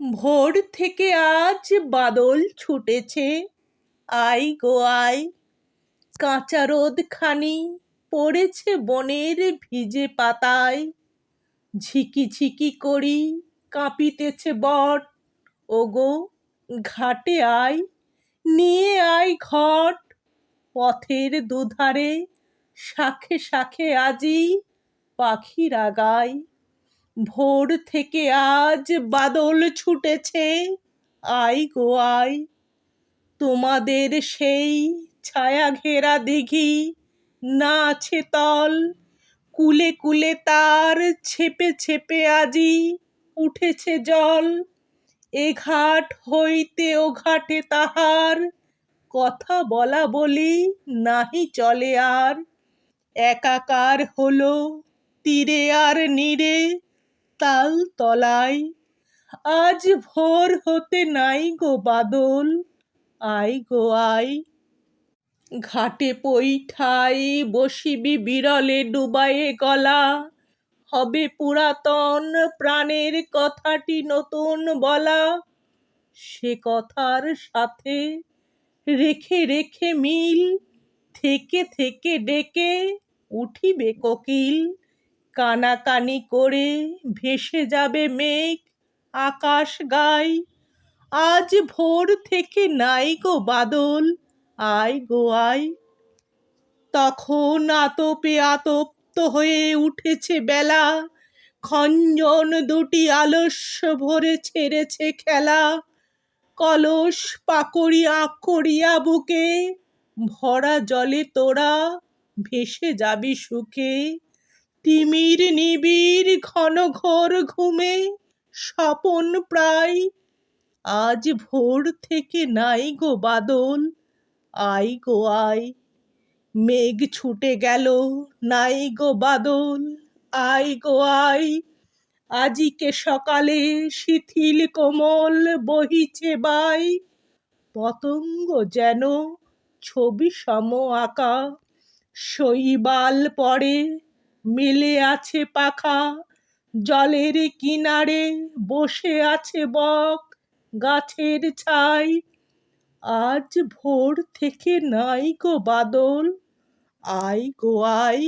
ভোর থেকে আজ বাদল ছুটেছে। আই গো আই, কাঁচা রোদ খানি পড়েছে বনের ভিজে পাতায়। ঝিকি ঝিকি করি কাঁপিতেছে বট, ওগো ঘাটে আয় নিয়ে আয় ঘট। পথের দুধারে শাখে শাখে আজি পাখিরা গায়। ভোর থেকে আজ বাদল ছুটেছে। আই গো আই, তোমাদের সেই ছায়া ঘেরা দিঘি, না আছে তল, কুলে কুলে তার ছেপে ছেপে আজি উঠেছে জল। এ ঘাট হইতে ও ঘাটে তাহার, কথা বলা বলি নাহি চলে আর। একাকার হলো, তীরে আর নীরে তাল তলায়। আজ ভোর হতে নাই গো বাদল। আই গো আই ঘাটে পৈঠাই বসিবি বিরলে ডুবায়ে গলা। হবে পুরাতন প্রাণের কথাটি নতুন বলা। সে কথার সাথে রেখে রেখে মিল, থেকে থেকে ডেকে উঠিবে কোকিল। কানাকানি করে ভেসে যাবে মেঘ আকাশ গায় আজ ভোর থেকে নাই গো বাদল, আয় গো আয়। তখন আতপে আতপ্ত হয়ে উঠেছে বেলা, খঞ্জন দুটি আলস্য ভরে ছেড়েছে খেলা। কলস পাকড়িয়া করিয়া বুকে, ভরা জলে তোরা ভেসে যাবি সুখে। তিমির নিবিড় ঘন ঘোর ঘুমে, স্বপন প্রায়। আজ ভোর থেকে নাই গো বাদল আই গো আই মেঘ ছুটে গেল, নাই গো বাদল আই গো আই আজিকে সকালে শিথিল কোমল বহিছে বাই। পতঙ্গ যেন ছবি সম আঁকা, শৈবাল পড়ে মেলে আছে পাখা, জলের কিনারে বসে আছে বক গাছের ছাই। আজ ভোর থেকে নাই গো বাদল, আই গো আই